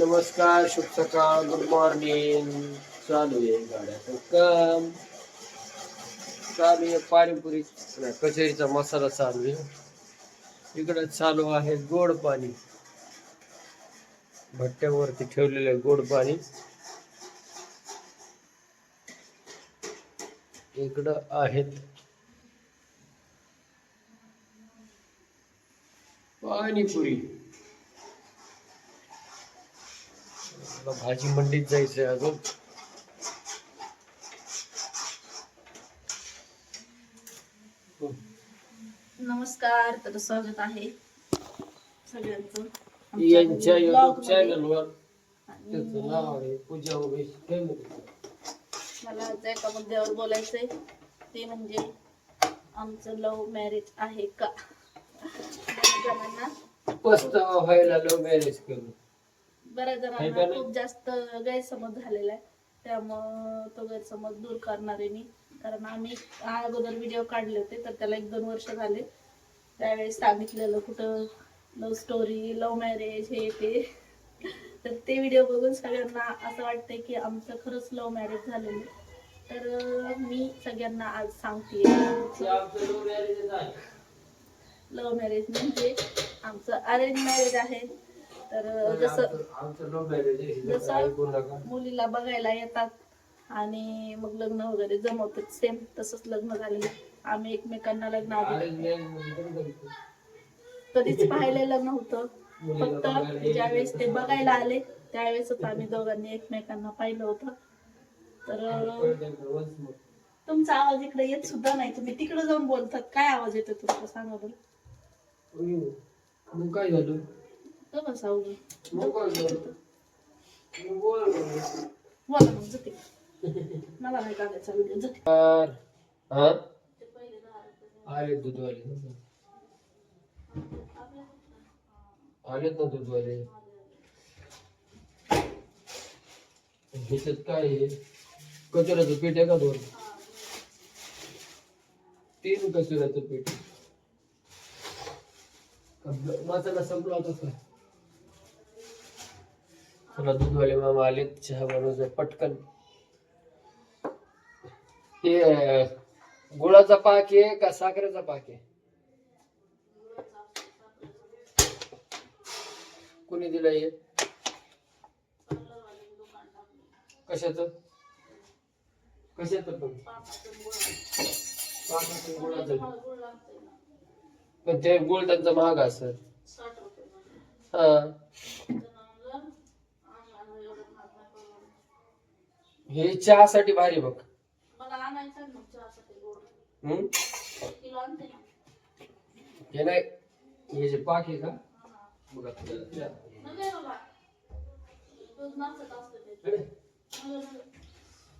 नमस्कार शुभ सकाळ गुड मॉर्निंग चालू आहे गाड्याचं काम. चालू आहे पाणीपुरी. नाही, कचोरीचा मसाला चालू आहे. इकडं चालू आहे गोड पाणी. भट्ट्यावरती ठेवलेलं आहे गोड पाणी. इकडं आहेत. पाणीपुरी. मला भाजी मंडीत जायचंय अजून नमस्कार तर स्वागत आहे सगळ्यांचं यांच्या vlog युट्यूबमध्ये. चॅनलवर आणि त्याचं नाव आहे पूजा उमेश. मला आज एका मुद्द्यावर बोलायचंय ते म्हणजे आमचं लव्ह मॅरेज आहे का जणांना पस्तावा व्हायला लव्ह मॅरेज करून बऱ्याच जणांना? खूप जास्त गैरसमज झालेला आहे त्यामुळं तो गैरसमज दूर करणार आहे मी कारण आम्ही अगोदर व्हिडिओ काढले होते तर त्याला एक दोन वर्ष झाले त्यावेळेस सांगितलेलं कुठं लव्ह स्टोरी लव्ह मॅरेज हे ते तर ते व्हिडिओ बघून सगळ्यांना असं वाटतंय की आमचं खरंच लव्ह मॅरेज झालेलं आहे. तर मी सगळ्यांना आज सांगते. लव्ह मॅरेज म्हणजे आमचं अरेंज मॅरेज आहे तर म्हणजे जसं जसं-. मुलीला बघायला येतात आणि मग लग्न वगैरे जमवतात सेम तसंच लग्न झालेलं. आम्ही एकमेकांना लग्न आधी करतो. कधीच पाहिलं लग्न होतं. फक्त ज्यावेळेस ते बघायला आले त्यावेळेसच आम्ही दोघांनी एकमेकांना पाहिलं होतं. तर. तुमचा आवाज इकडे येत सुद्धा नाही. तुम्ही तिकडे जाऊन बोलतात. काय आवाज येतो तुमचा? सांगा बरं. काय झालं? बसा उभं? मग. बोला जते मला नाही काढायचा व्हिडिओ जते तर, हा आले दूधवाले आलेत ना दूधवाले ह्याच्यात काय आहे कचऱ्याचं पीठ आहे का दोन तीन कचऱ्याचं पीठ मसाला संपला होता का चला दूधवाले मामा आलेत चहा पटकन. हे गुळाचा पाक आहे का साखरेचा पाक आहे? कोणी दिला हे? कशाच? कशाच पण? गुळाचं पण ते गुळ त्यांचा महाग असत हा. हे चहासाठी भारी बघ. मला आणायचं ना चहासाठी गोड. हम्म? किलो आणते ना. हे नाही हे जे पाक आहे का? बघा तुला चहा. नव्हे बाबा. दूध नाचत असतं ते.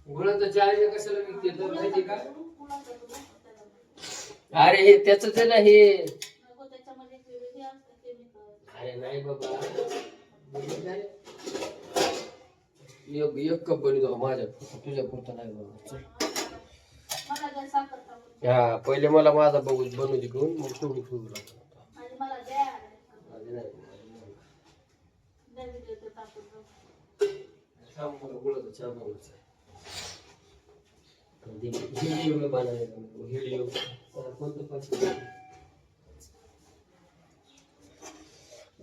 गुळाचं चहा कशाला विकते तर माहिती का? गुळाचं दूध असतं त्याच्यामध्ये. अरे हे त्याच आहे ना हे. नको त्याच्यामध्ये ते हे असतं chemical. अरे नाही बाबा? एक एक कप बनवतो माझ्या तुझ्या पुरता नाही हा पहिले मला माझा बघू बनवू दे घेऊन मग ठेवू ठेवू. गुळाचा चहा?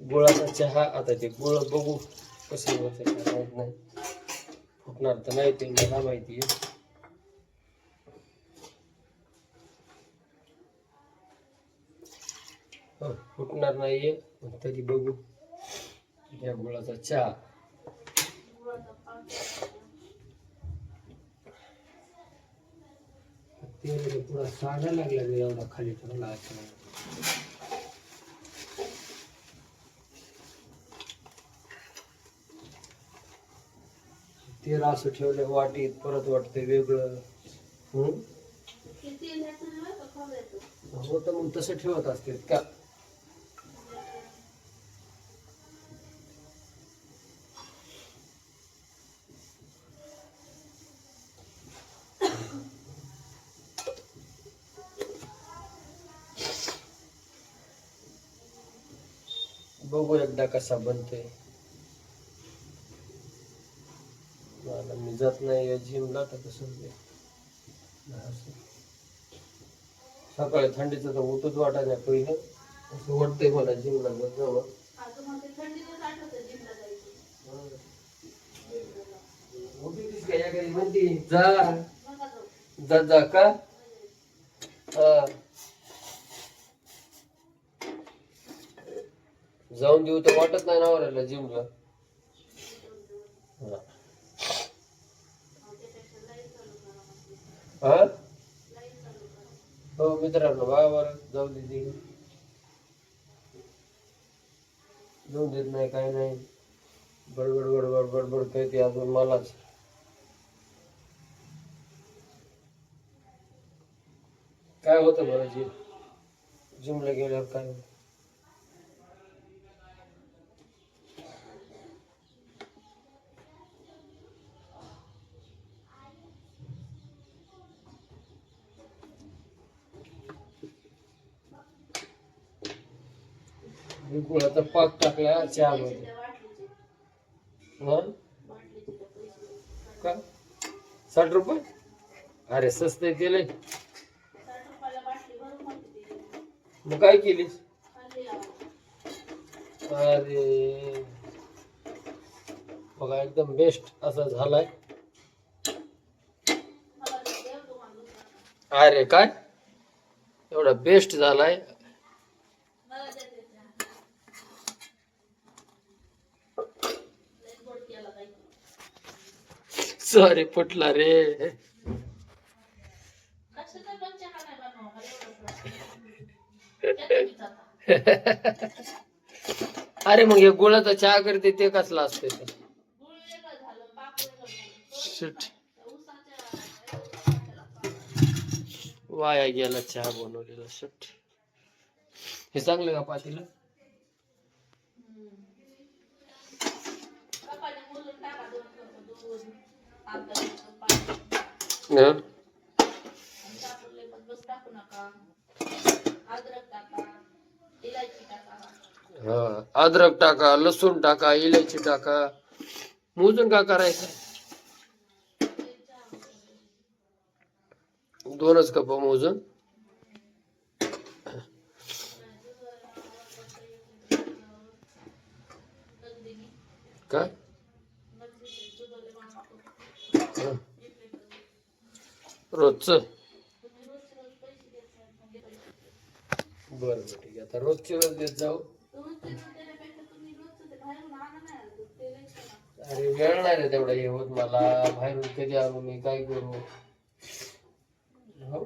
गुळाचा आता ते गुळ बघू कसं होतं काय माहीत नाही. फुटणार तर नाही ते मला माहिती आहे. फुटणार नाहीये पण तरी बघू. या गुळाचा चहा. गुळाचा ते पुरा साधा लागला एवढा खाली ठेवला. तेल असं ठेवलं वाटीत परत वाटतंय वेगळं. हम्म? हो तर मग तसं ठेवत असते का? बघू एकदा कसा बनतोय. मला मी जात नाही या जिमला तर कसं. सकाळी थंडीचं तर उठूच वाटत नाही पहिलं. असं वाटतंय मला जिमला जावं. या घरी म्हणते जा. जा जा का? हा. जाऊन देऊ तर वाटत नाही ना जिमला. हा हो मित्रांनो बरोबर जाऊ दे जाऊ देत नाही काय नाही. बडबड बडबड बडबड करते अजून मलाच. काय होतं बरं जिम जिमला गेल्यावर काय मी गुळाचा पाक टाकला चहा मध्ये का? साठ रुपये? अरे स्वस्त केलंय मग काय केलीस? अरे. बघा एकदम बेस्ट असा झालाय. अरे काय? एवढा बेस्ट झालाय मला द्या ते चहा. लय गोड केला बाई. सॉरी फुटला रे. अरे मग हे गुळाचा चहा करते ते कसला असते. वाया गेला चहा बनवलेला शट हे चांगलं का पातीला? अद्रक टाका लसूण टाका इलायची टाका. मोजून का करायचं? दोनच कप मोजून. काय? रोजचं. बरं बरं ठीक आहे. आता रोजची रोज देत जाऊ. अरे वेळ नाही रे तेवढा. हे होत मला. बाहेरून कधी आणू मी काय करू? हो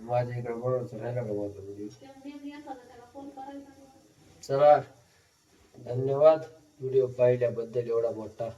माझ्या इकडे बरोबर राहिला का माझा चला धन्यवाद. व्हिडिओ पाहिल्याबद्दल एवढा मोठा